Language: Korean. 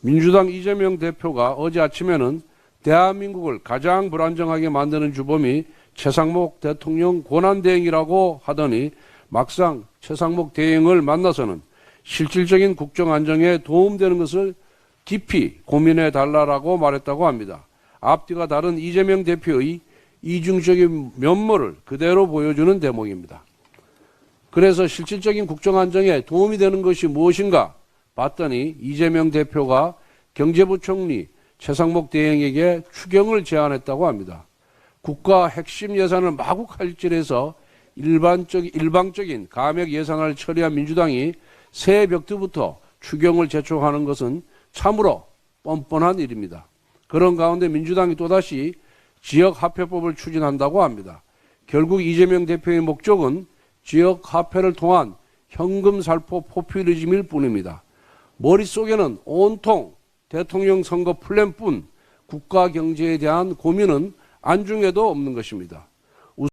민주당 이재명 대표가 어제 아침에는 대한민국을 가장 불안정하게 만드는 주범이 최상목 대통령 권한대행이라고 하더니 막상 최상목 대행을 만나서는 실질적인 국정 안정에 도움되는 것을 깊이 고민해 달라라고 말했다고 합니다. 앞뒤가 다른 이재명 대표의 이중적인 면모를 그대로 보여주는 대목입니다. 그래서 실질적인 국정 안정에 도움이 되는 것이 무엇인가 봤더니 이재명 대표가 경제부총리 최상목 대행에게 추경을 제안했다고 합니다. 국가 핵심 예산을 마구 칼질해서 일반적, 일방적인 감액 예산을 처리한 민주당이 새해 벽두부터 추경을 제촉하는 것은 참으로 뻔뻔한 일입니다. 그런 가운데 민주당이 또다시 지역 화폐법을 추진한다고 합니다. 결국 이재명 대표의 목적은 지역 화폐를 통한 현금 살포 포퓰리즘일 뿐입니다. 머릿속에는 온통 대통령 선거 플랜뿐 국가 경제에 대한 고민은 안중에도 없는 것입니다.